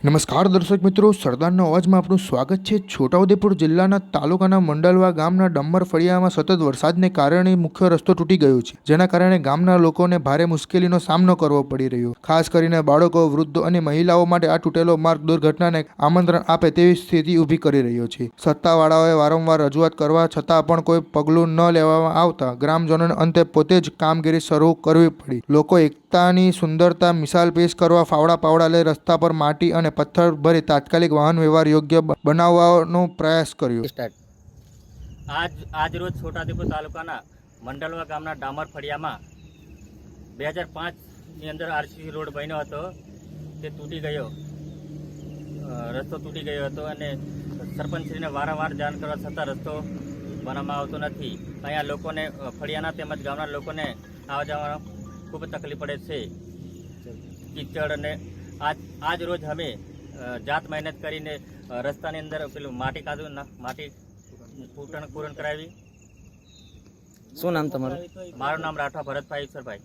નમસ્કાર દર્શક મિત્રો, સરદારના અવાજમાં આપનું સ્વાગત છે. છોટાઉદેપુર જિલ્લાના તાલુકાના મંડલવા ગામના ડમ્બર ફળિયામાં સતત વરસાદને કારણે મુખ્ય રસ્તો તૂટી ગયો છે, જેના કારણે ગામના લોકોને ભારે મુશ્કેલીનો સામનો કરવો પડી રહ્યો. ખાસ કરીને બાળકો, વૃદ્ધો અને મહિલાઓ માટે આ તૂટેલો માર્ગ દુર્ઘટનાને આમંત્રણ આપે તેવી સ્થિતિ ઊભી કરી રહ્યો છે. સત્તાવાળાઓએ વારંવાર રજૂઆત કરવા છતાં પણ કોઈ પગલું ન લેવામાં આવતા ગ્રામજનોને અંતે પોતે જ કામગીરી શરૂ કરવી પડી. લોકો એકતાની સુંદરતા મિસાલ પેશ કરવા ફાવડા પાવડા લઈ રસ્તા પર માટી અને પથ્થર ભરી તાત્કાલિક વાહન વ્યવહાર યોગ્ય બનાવવાનો પ્રયાસ કર્યો. આજ આજ રોજ છોટાઉદેપુર તાલુકાના મંડલવા ગામના ડામર ફળિયામાં બે હજાર પાંચની અંદર આરસીસી રોડ બન્યો હતો. તે તૂટી ગયો. રસ્તો તૂટી ગયો હતો અને સરપંચશ્રીને વારંવાર જાણ કરવા છતાં રસ્તો બનાવવામાં આવતો નથી. અહીંયા લોકોને ફળિયાના તેમજ ગામના લોકોને આવવા જવામાં ખૂબ તકલીફ પડે છે. કીચડ અને આજ આજ રોજ અમે જાત મહેનત કરીને રસ્તાની અંદર પેલું માટી કાઢું માટી પૂરણ પૂરણ કરાવી. શું નામ તમારું? મારું નામ રાઠવા ભરતભાઈ ઈશ્વરભાઈ.